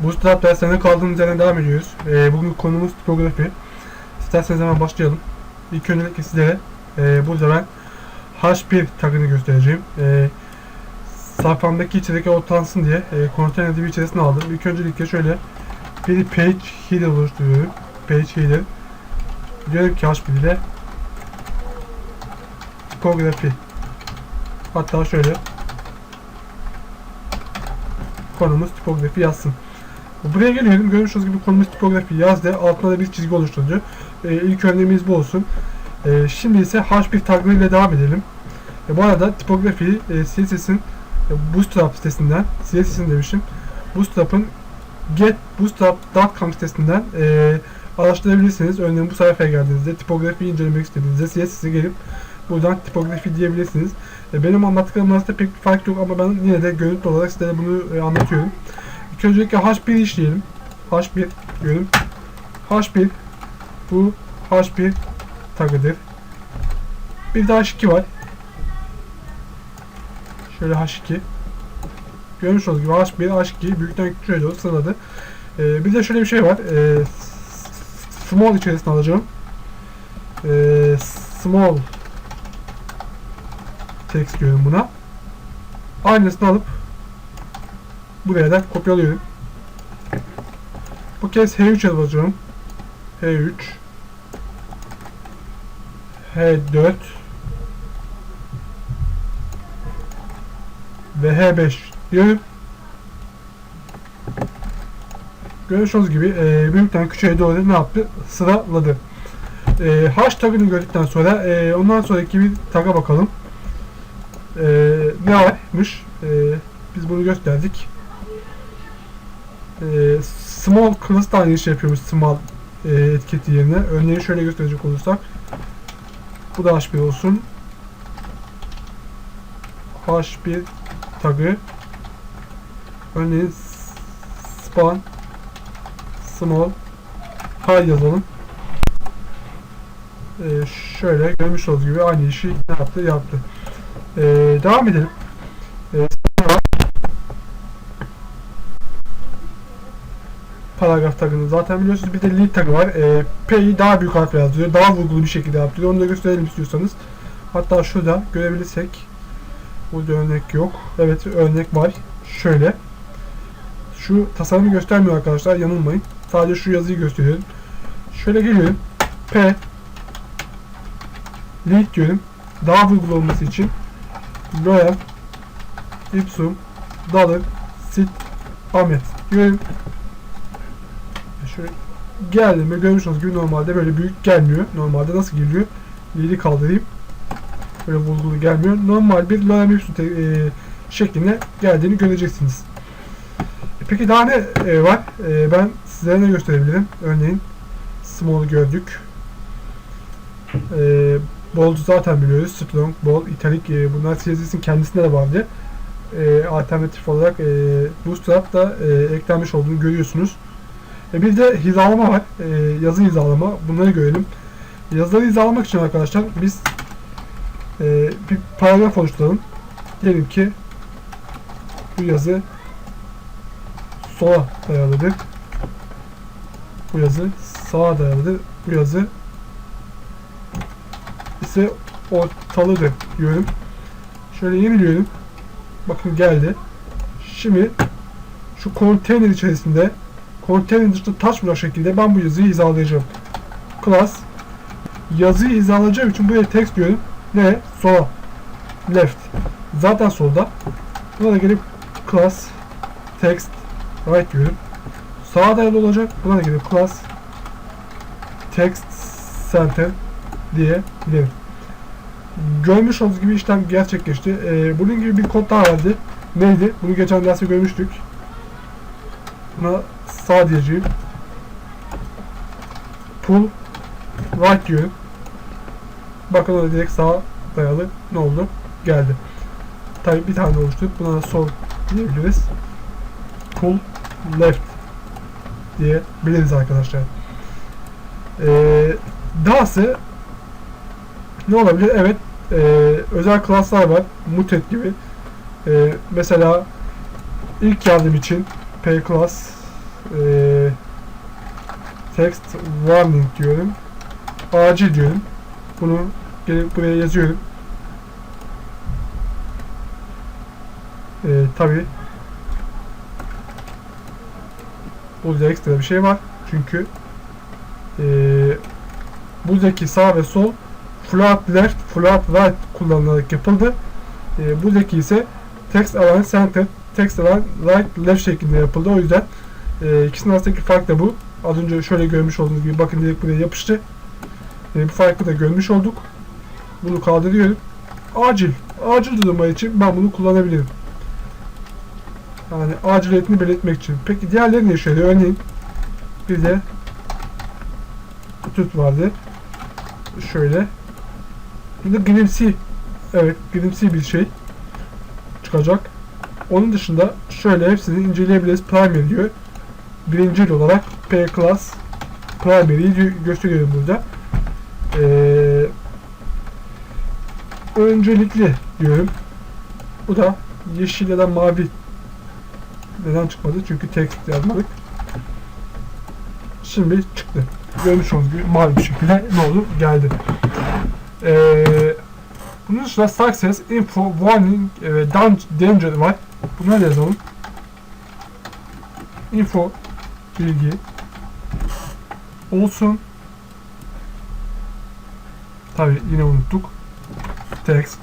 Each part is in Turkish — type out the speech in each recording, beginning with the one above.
Bootstrap derslerine kaldığımız yerden devam ediyoruz. Ee, bugün konumuz tipografi. İsterseniz hemen başlayalım. İlk öncelikle sizlere e, burada ben H1 tagını göstereceğim. E, sayfamdaki içerikler ortalansın diye e, konteyner dibi içerisine aldım. İlk öncelikle şöyle bir page header oluşturuyorum. Page header. Diyorum ki H1 ile tipografi. Hatta şöyle konumuz tipografi yazsın. Buraya geliyorum. Görmüş olduğunuz gibi konumuz tipografi yazdı. Altına da bir çizgi oluşturucu. Ee, ilk örneğimiz bu olsun. Ee, şimdi ise H1 tagı ile devam edelim. E, bu arada tipografiyi e, CSS'in e, Bootstrap sitesinden, CSS'in demişim, Bootstrap'ın getbootstrap.com sitesinden e, araştırabilirsiniz. Örneğin bu sayfaya geldiğinizde tipografiyi incelemek istediğinizde CSS'e gelip buradan tipografi diyebilirsiniz. E, benim anlattıklarım arasında pek bir fark yok ama ben yine de görüntü olarak sizlere bunu e, anlatıyorum. İlk öncelikle H1 işleyelim. H1 diyorum. H1 bu H1 tagıdır. Bir de H2 var. Şöyle H2. Görmüş olduğunuz gibi H1, H2 büyükten küçüğe doğru sıraladı. Ee, bir de şöyle bir şey var. Ee, small içerisine alacağım. Ee, small text diyorum buna. Aynısını alıp buraya da kopyalıyorum. Bu kez H3'e basıyorum. H3 H4 ve H5 diyorum. Olduğunuz gibi e, büyükten küçüğe doğru ne yaptı? Sıraladı. E, H tagını gördükten sonra e, ondan sonraki bir taga bakalım. E, ne varmış? E, biz bunu gösterdik. E, small class da aynı işi yapıyormuş small e, etiketi yerine. Örneğin şöyle gösterecek olursak. Bu da H1 olsun. H1 tagı. Örneğin span small high yazalım. Ee, şöyle görmüş olduğunuz gibi aynı işi yaptı yaptı. Ee, devam edelim. Ee, sonra paragraf tagını zaten biliyorsunuz. Bir de lead tagı var. Ee, P'yi daha büyük harfle yazıyor. Daha vurgulu bir şekilde yaptırıyor. Onu da gösterelim istiyorsanız. Hatta şurada görebilirsek. Burada örnek yok. Evet örnek var. Şöyle. Şu tasarımı göstermiyor arkadaşlar. Yanılmayın. Sadece şu yazıyı gösteriyorum. Şöyle geliyorum. P lead diyorum. Daha vurgulu olması için Royal Ipsum Dollar Sit Ahmet diyorum. Şöyle geldim ve görmüş olduğunuz gibi normalde böyle büyük gelmiyor. Normalde nasıl geliyor? Lead'i kaldırayım. Böyle vurgulu gelmiyor. Normal bir te- e, şeklinde geldiğini göreceksiniz. E, Peki daha ne e, var? E, ben size ne gösterebilirim? Örneğin Small'u gördük. E, Bold'u zaten biliyoruz. Strong, Bold, Italic e, bunlar CSS'in kendisinde de vardı. E, alternatif olarak e, Bootstrap da e, eklenmiş olduğunu görüyorsunuz. E, bir de hizalama var. E, yazı hizalama. Bunları görelim. Yazıları hizalamak için arkadaşlar biz e, bir paragraf oluşturalım. Diyelim ki bu yazı sola dayalıdır. Bu yazı sağa dayalıdır. Bu yazı ise ortalıdır diyorum. Şöyle yeniliyorum. Bakın geldi. Şimdi şu konteyner içerisinde konteyner dışında taşmayacak şekilde ben bu yazıyı hizalayacağım. Class yazıyı hizalayacağım için buraya text diyorum. Ne? Sola. Left. Zaten solda. Buna da gelip class text right diyorum. Sağa dayalı olacak. Buna da gelip class text center diye bilirim. Görmüş olduğunuz gibi işlem gerçekleşti. Ee, bunun gibi bir kod daha vardı. Neydi? Bunu geçen derste görmüştük. Buna sağ diyeceğim. Pull right diyorum. Bakın orada direkt sağa dayalı ne oldu? Geldi. Tabii bir tane oluşturduk. Buna da sol diyebiliriz. Pull left diye biliriz arkadaşlar. Ee, dahası ne olabilir? Evet e, özel klaslar var. Mutet gibi. E, mesela ilk yardım için P class Ee, text warning diyorum. Acil diyorum. Bunu gelip buraya yazıyorum. Ee, tabi burada ekstra bir şey var. Çünkü ee, buradaki sağ ve sol float left, float right kullanılarak yapıldı. Ee, buradaki ise text align center, text align right left şeklinde yapıldı. O yüzden e, ikisinin arasındaki fark da bu. Az önce şöyle görmüş olduğunuz gibi bakın direkt buraya yapıştı. E, bu farkı da görmüş olduk. Bunu kaldırıyorum. Acil. Acil duruma için ben bunu kullanabilirim. Yani aciliyetini belirtmek için. Peki diğerleri ne işe yarıyor? Örneğin bir de tut vardı. Şöyle. Bir de grimsi. Evet grimsi bir şey çıkacak. Onun dışında şöyle hepsini inceleyebiliriz. Primary diyor. Birincil olarak P class primary'yi gö- gösteriyorum burada. Ee, öncelikli diyorum. Bu da yeşil ya da mavi. Neden çıkmadı? Çünkü text yazmadık. Şimdi çıktı. Görmüş olduğunuz gibi mavi bir şekilde ne oldu? Geldi. Ee, bunun dışında success, info, warning ve dan- danger var. Bunları da yazalım. Info, bilgi olsun. Tabi yine unuttuk. Text,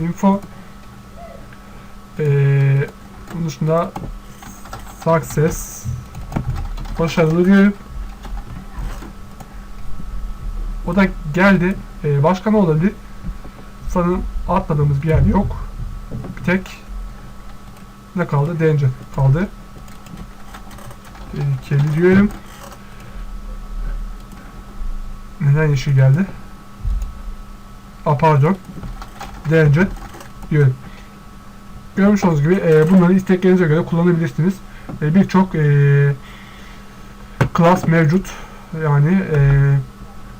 info. Ee, bunun dışında success, başarılı diyorum. O da geldi. Ee, başka ne olabilir? Sanırım atladığımız bir yer yok. Bir tek ne kaldı? Danger kaldı. Tehlikeli diyorum. Neden yeşil geldi? A pardon. Danger diyorum. Görmüş olduğunuz gibi e, bunları isteklerinize göre kullanabilirsiniz. E, Birçok e, class mevcut. Yani e,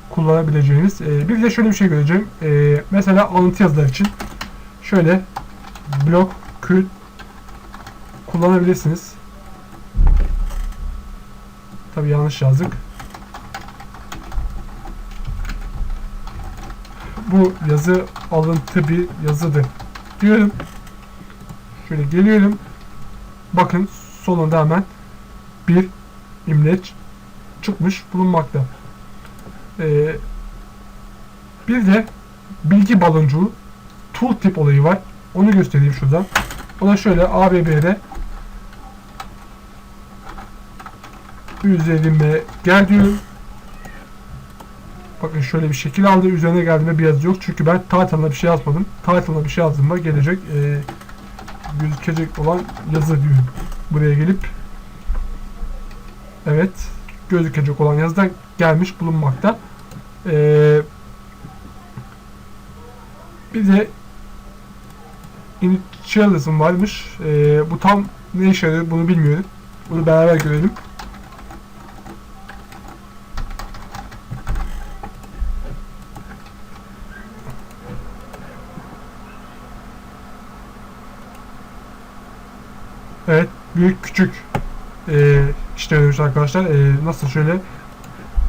kullanabileceğiniz. E, bir de şöyle bir şey göreceğim. E, mesela alıntı yazılar için şöyle blok kül kullanabilirsiniz. Tabi yanlış yazdık. Bu yazı alıntı bir yazıdır. Diyorum. Şöyle geliyorum. Bakın sonunda hemen bir imleç çıkmış bulunmakta. Ee, bir de bilgi baloncuğu tooltip olayı var. Onu göstereyim şuradan. O da şöyle ABB'de üzerime gel diyorum. Bakın şöyle bir şekil aldı. Üzerine geldiğinde bir yazı yok. Çünkü ben title'ına bir şey yazmadım. Title'ına bir şey yazdığımda gelecek e, gözükecek olan yazı diyorum. Buraya gelip evet gözükecek olan yazıdan gelmiş bulunmakta. Ee, bir de initialism varmış. Ee, bu tam ne işe yarıyor bunu bilmiyorum. Bunu beraber görelim. Evet, büyük küçük e, işte öyle arkadaşlar. E, nasıl şöyle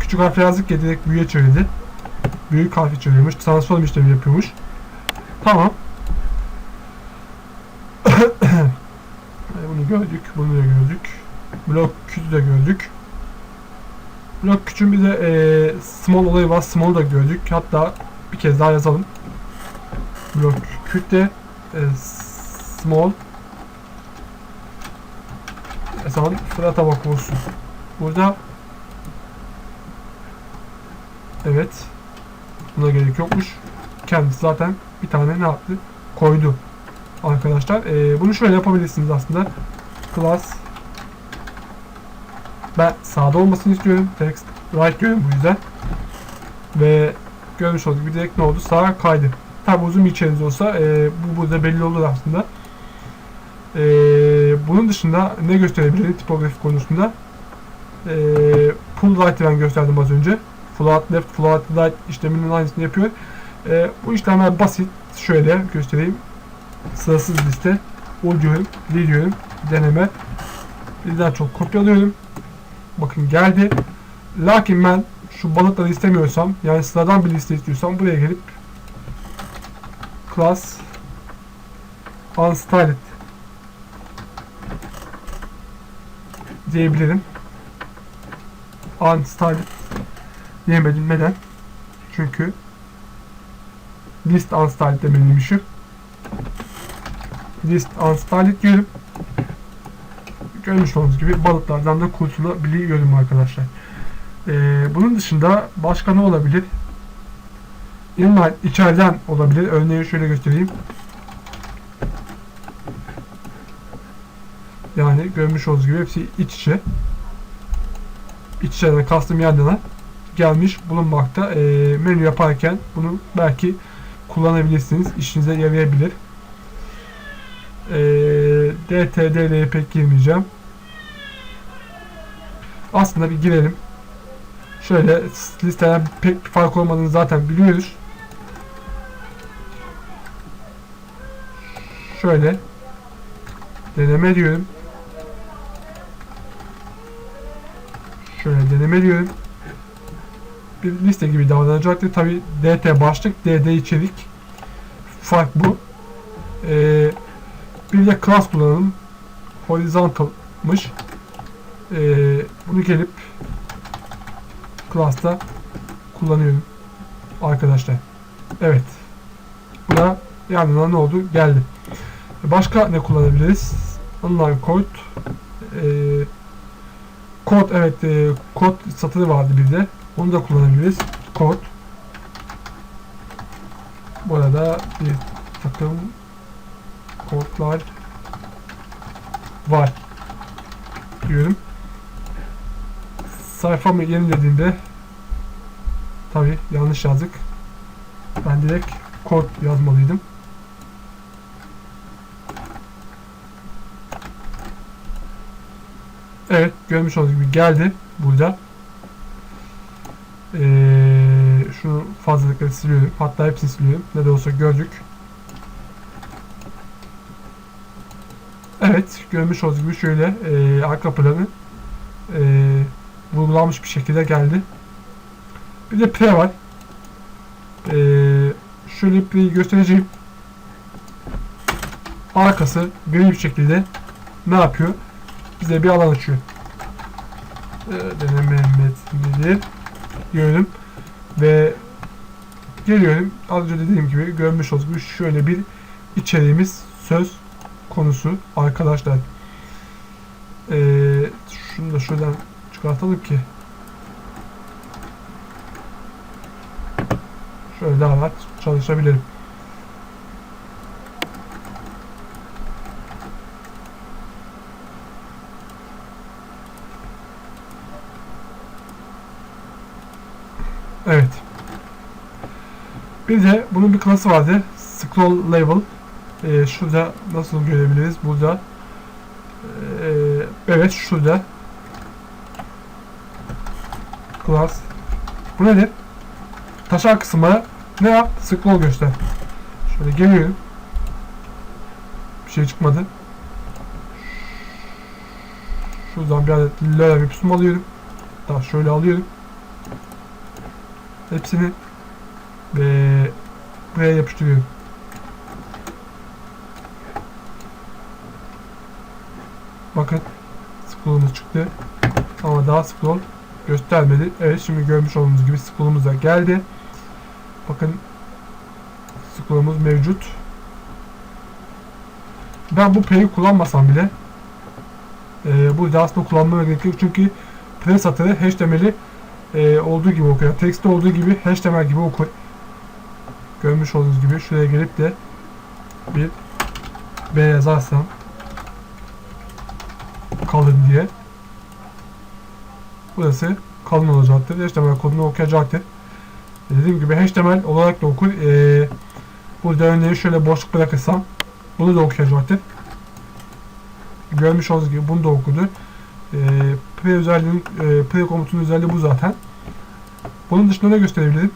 küçük harf yazdık ya direkt büyüğe çevirdi. Büyük harfi çeviriyormuş. Transform işlemi yapıyormuş. Tamam. Bunu gördük. Bunu da gördük. Blok küçüğü de gördük. Blok küçüğün bir de e, small olayı var. Small da gördük. Hatta bir kez daha yazalım. Blok küçük de e, small Mesela Fırat bak olsun. Burada Evet. Buna gerek yokmuş. Kendisi zaten bir tane ne yaptı? Koydu. Arkadaşlar. Ee, bunu şöyle yapabilirsiniz aslında. Class ben sağda olmasını istiyorum. Text right diyorum bu yüzden. Ve görmüş olduk. Bir direkt ne oldu? Sağa kaydı. Tabi uzun bir içeriğiniz olsa e, bu burada belli olur aslında. Ee, bunun dışında ne gösterebiliriz tipografi konusunda? Ee, full light'ı ben gösterdim az önce. Full out left, full out light işleminin aynısını yapıyor. Ee, bu işlemler basit. Şöyle göstereyim. Sırasız liste. O diyorum, deneme. Birden çok kopyalıyorum. Bakın geldi. Lakin ben şu balıkları istemiyorsam yani sıradan bir liste istiyorsam buraya gelip class unstyled diyebilirim. Unstyled diyemedim. Neden? Çünkü list unstyled demeliymişim. List unstyled diyorum. Görmüş olduğunuz gibi balıklardan da kurtulabiliyorum arkadaşlar. Ee, bunun dışında başka ne olabilir? Inline içeriden olabilir. Örneği şöyle göstereyim. Yani görmüş olduğunuz gibi hepsi iç içe. İç içeden kastım yanına gelmiş bulunmakta. Ee, menü yaparken bunu belki kullanabilirsiniz. İşinize yarayabilir. Ee, DTD'ye pek girmeyeceğim. Aslında bir girelim. Şöyle listeden pek bir fark olmadığını zaten biliyoruz. Şöyle deneme diyorum. Şöyle deneme diyorum. Bir liste gibi davranacaktır. Tabi DT başlık, DD içerik. Fark bu. Ee, bir de class kullanalım. Horizontal'mış. Ee, bunu gelip class'ta kullanıyorum arkadaşlar. Evet. Buna yanına ne oldu? Geldi. Başka ne kullanabiliriz? Online code e, kod evet e, kod satırı vardı bir de. Onu da kullanabiliriz. Kod. Burada bir takım kodlar var diyorum. Sayfamı yenilediğimde tabi yanlış yazdık. Ben direkt kod yazmalıydım. Evet görmüş olduğunuz gibi geldi burada. Ee, şunu fazlalıkları siliyorum. Hatta hepsini siliyorum. Ne de olsa gördük. Evet görmüş olduğunuz gibi şöyle e, arka planı e, vurgulanmış bir şekilde geldi. Bir de pre var. E, şöyle pre'yi göstereceğim. Arkası gri bir şekilde ne yapıyor? Bize bir alan açıyor. E, deneme metnidir diyorum. Ve geliyorum. Az önce dediğim gibi görmüş olduğunuz şöyle bir içeriğimiz söz konusu arkadaşlar. Ee, şunu da şuradan çıkartalım ki şöyle daha rahat çalışabilirim. Evet. Bir de bunun bir klası vardı. Scroll Level. Ee, şurada nasıl görebiliriz? Burada. Ee, evet şurada. Class. Bu nedir? Taşak kısmı ne yap? Scroll göster. Şöyle geliyorum. Bir şey çıkmadı. Şuradan bir adet lira bir pusum alıyorum. Daha şöyle alıyorum. Hepsini ve buraya yapıştırıyorum. Bakın scroll'umuz çıktı. Ama daha scroll göstermedi. Evet şimdi görmüş olduğunuz gibi scroll'umuz da geldi. Bakın scroll'umuz mevcut. Ben bu P'yi kullanmasam bile e, burada aslında kullanmama gerek yok. Çünkü pre satırı HTML'i e, olduğu gibi okuyor. Tekste olduğu gibi HTML gibi okur. Görmüş olduğunuz gibi şuraya gelip de bir B yazarsam kalın diye. Burası kalın olacaktır. HTML kodunu okuyacaktır. E, dediğim gibi HTML olarak da okur. Ee, burada örneğin şöyle boşluk bırakırsam bunu da okuyacaktır. Görmüş olduğunuz gibi bunu da okudu. Ee, pre özelliğinin, e, pre komutunun özelliği bu zaten. Bunun dışında ne gösterebilirim?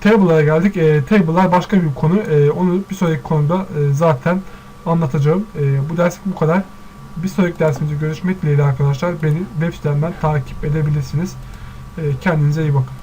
Table'lara geldik. E, table'lar başka bir konu. E, onu bir sonraki konuda e, zaten anlatacağım. E, bu ders bu kadar. Bir sonraki dersimizde görüşmek dileğiyle arkadaşlar. Beni web sitemden takip edebilirsiniz. Ee, Kendinize iyi bakın.